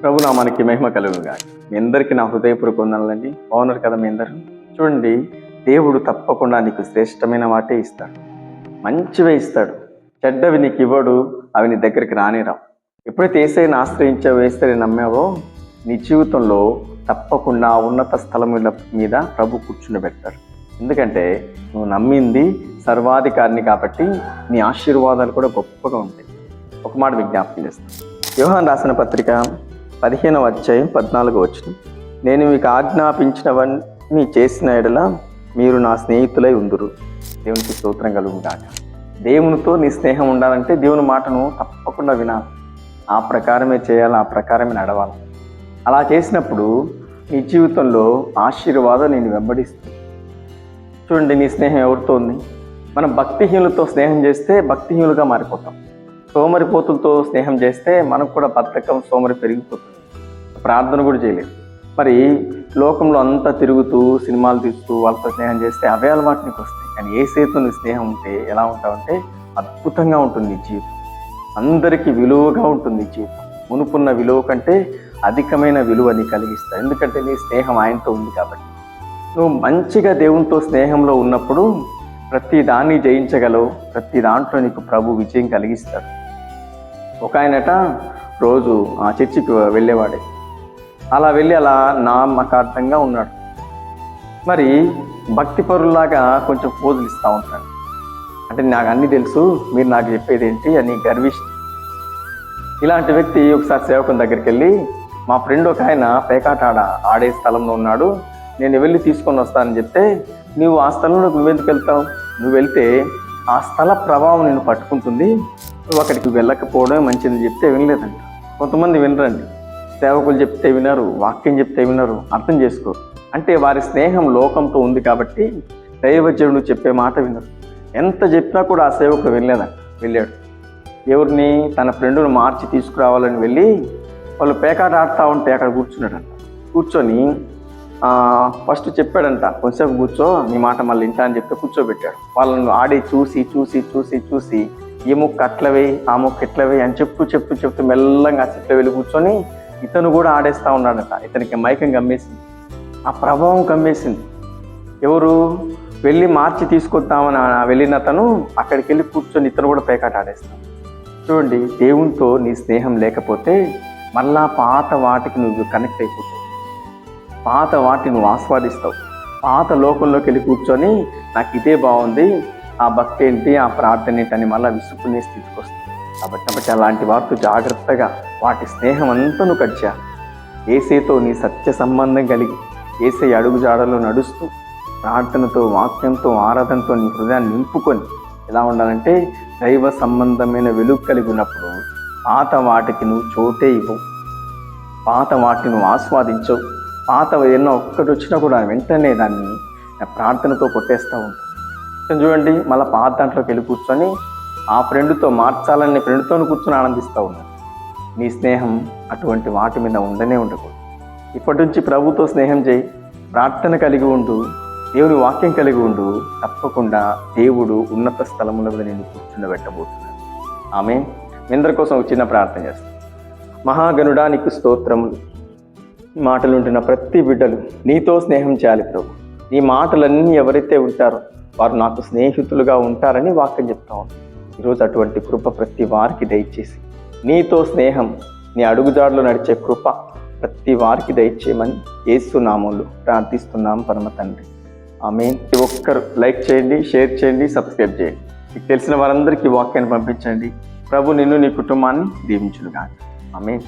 ప్రభు నామానికి మహిమ కలుగుగా మీ అందరికీ నా హృదయపూర్వక వందనాలండి. బాగున్నారు కదా మీ అందరూ? చూడండి దేవుడు తప్పకుండా నీకు శ్రేష్టమైన వాటే ఇస్తాడు. మంచివే ఇస్తాడు. చెడ్డవి నీకు ఇవ్వడు అవి నీ దగ్గరికి రానిరావు. ఎప్పుడైతే ఏసైని ఆశ్రయించావో వేస్తే నమ్మావో నీ జీవితంలో తప్పకుండా ఉన్నత స్థలం మీద ప్రభు కూర్చుని పెడతాడు. ఎందుకంటే నువ్వు నమ్మింది సర్వాధికారిని కాబట్టి నీ ఆశీర్వాదాలు కూడా గొప్పగా ఉంటాయి. ఒక మాట విజ్ఞాపకం చేస్తాను యోహాన్ రాసిన పత్రిక పదిహేనవ అధ్యాయం పద్నాలుగు వచ్చిన నేను మీకు ఆజ్ఞాపించినవన్నీ చేసిన ఎడల మీరు నా స్నేహితులై ఉందురు. దేవునికి స్తోత్రం కలుగుగాక దేవునితో నీ స్నేహం ఉండాలంటే దేవుని మాటను తప్పకుండా వినాలి. ఆ ప్రకారమే చేయాలి ఆ ప్రకారమే నడవాలి. అలా చేసినప్పుడు నీ జీవితంలో ఆశీర్వాదం నేను వెంబడిస్తుంది. చూడండి నీ స్నేహం ఎవరితో ఉంది? మనం భక్తిహీనులతో స్నేహం చేస్తే భక్తిహీనులుగా మారిపోతాం. సోమరిపోతులతో స్నేహం చేస్తే మనకు కూడా బద్ధకం సోమరి పెరిగిపోతుంది. ప్రార్థన కూడా చేయలేదు. మరి లోకంలో అంతా తిరుగుతూ సినిమాలు తీస్తూ వాళ్ళతో స్నేహం చేస్తే అవే అలవాటు నీకు వస్తాయి. కానీ ఏ సేతు నీ స్నేహం ఉంటే ఎలా ఉంటావంటే అద్భుతంగా ఉంటుంది జీవితం. అందరికీ విలువగా ఉంటుంది జీవితం. మునుపున్న విలువ కంటే అధికమైన విలువని కలిగిస్తాయి. ఎందుకంటే నీ స్నేహం ఆయనతో ఉంది కాబట్టి. నువ్వు మంచిగా దేవునితో స్నేహంలో ఉన్నప్పుడు ప్రతి దాన్ని జయించగలవు. ప్రతి దాంట్లో నీకు ప్రభు విజయం కలిగిస్తాడు. ఒక ఆయనట రోజు ఆ చర్చికి వెళ్ళేవాడే. అలా వెళ్ళి అలా నామకార్థంగా ఉన్నాడు. మరి భక్తి పరుల్లాగా కొంచెం పోజులు ఇస్తూ ఉంటాడు. అంటే నాకు అన్నీ తెలుసు మీరు నాకు చెప్పేది ఏంటి అని గర్విష్టి. ఇలాంటి వ్యక్తి ఒకసారి సేవకుని దగ్గరికి వెళ్ళి మా ఫ్రెండ్ ఒక ఆయన పేకాట ఆడ ఆడే స్థలంలో ఉన్నాడు నేను వెళ్ళి తీసుకొని వస్తానని చెప్తే నువ్వు ఆ స్థలంలోకి నువ్వెందుకు వెళ్తావు? నువ్వు వెళ్తే ఆ స్థల ప్రభావం నిన్ను పట్టుకుంటుంది అక్కడికి వెళ్ళకపోవడమే మంచిది చెప్తే వినలేదండి కొంతమంది వినరండి. సేవకులు చెప్తే వినరు వాక్యం చెప్తే వినరు అర్థం చేసుకోరు. అంటే వారి స్నేహం లోకంతో ఉంది కాబట్టి దైవజనుడు చెప్పే మాట వినరు. ఎంత చెప్పినా కూడా ఆ సేవకుడు వెళ్ళలేదంట వెళ్ళాడు. ఎవరిని తన ఫ్రెండును మార్చి తీసుకురావాలని వెళ్ళి వాళ్ళు పేకాట ఆడుతూ ఉంటే అక్కడ కూర్చున్నాడంట. కూర్చొని ఫస్ట్ చెప్పాడంట కొంచెంసేపు కూర్చో నీ మాట మళ్ళీ ఇంటా అని చెప్తే కూర్చోబెట్టాడు. వాళ్ళను ఆడి చూసి చూసి చూసి చూసి ఈ ముక్క అట్లవే ఆ ముక్క ఎట్లవే అని చెప్తూ చెప్తూ చెప్తూ మెల్లగా ఆ చెట్లు వెళ్ళి కూర్చొని ఇతను కూడా ఆడేస్తూ ఉన్నాడట. ఇతనికి మైకం గమ్మేసింది. ఆ ప్రభావం కమ్మేసింది ఎవరు? వెళ్ళి మార్చి తీసుకొద్దామని వెళ్ళిన అతను అక్కడికి వెళ్ళి కూర్చొని ఇతను కూడా పేకాట ఆడేస్తాను చూడండి దేవునితో నీ స్నేహం లేకపోతే మళ్ళా పాత వాటికి నువ్వు కనెక్ట్ అయిపోతావు. పాత వాటిని నువ్వు ఆస్వాదిస్తావు. పాత లోకంలోకి వెళ్ళి కూర్చొని నాకు ఇదే బాగుంది ఆ భక్తి ఏంటి? ఆ ప్రార్థన ఏంటి? అని మళ్ళీ విసుక్కునే స్థితికి వస్తుంది. కాబట్టి కాబట్టి అలాంటి వారితో జాగ్రత్తగా వాటి స్నేహం అంతా నువ్వు ఏసేతో నీ సత్య సంబంధం కలిగి ఏసే అడుగు జాడలో నడుస్తూ ప్రార్థనతో వాక్యంతో ఆరాధనతో నీ హృదయాన్ని నింపుకొని ఎలా ఉండాలంటే దైవ సంబంధమైన వెలుగు కలిగి ఉన్నప్పుడు పాత వాటికి నువ్వు చోటే ఇవ్వవు పాత వాటిని నువ్వు ఆస్వాదించవు పాత ఏదైనా ఒక్కటి వచ్చినా కూడా వెంటనే దాన్ని ప్రార్థనతో కొట్టేస్తూ ఉంటావు. చూడండి మళ్ళీ పాత దాంట్లోకి వెళ్ళి కూర్చొని ఆ ఫ్రెండ్తో మార్చాలని ఫ్రెండ్తో కూర్చొని ఆనందిస్తూ ఉన్నాను నీ స్నేహం అటువంటి వాటి మీద ఉండనే ఉండకూడదు. ఇప్పటి నుంచి ప్రభుతో స్నేహం చేయి ప్రార్థన కలిగి ఉండు దేవుని వాక్యం కలిగి ఉండు తప్పకుండా దేవుడు ఉన్నత స్థలముల మీద నేను కూర్చుండబెట్టబోతున్నాను ఆమె మీ కోసం ఒక చిన్న ప్రార్థన చేస్తాను మహాగనుడా నీకు స్తోత్రములు. మాటలు ఉంటున్న ప్రతి బిడ్డలు నీతో స్నేహం చేయాలి ప్రభు. నీ మాటలన్నీ ఎవరైతే ఉంటారో వారు నాకు స్నేహితులుగా ఉంటారని వాక్యం చెప్తా ఉన్నాను ఈరోజు అటువంటి కృప ప్రతి వారికి దయచేసి నీతో స్నేహం నీ అడుగుజాడలో నడిచే కృప ప్రతి వారికి దయచేయమని ఏసునామంలో ప్రార్థిస్తున్నాం పరమ తండ్రి. ఆమె ఒక్కరు లైక్ చేయండి షేర్ చేయండి సబ్స్క్రైబ్ చేయండి. మీకు తెలిసిన వారందరికీ వాక్యాన్ని పంపించండి. ప్రభు నిన్ను నీ కుటుంబాన్ని దీవించునుగా ఆమె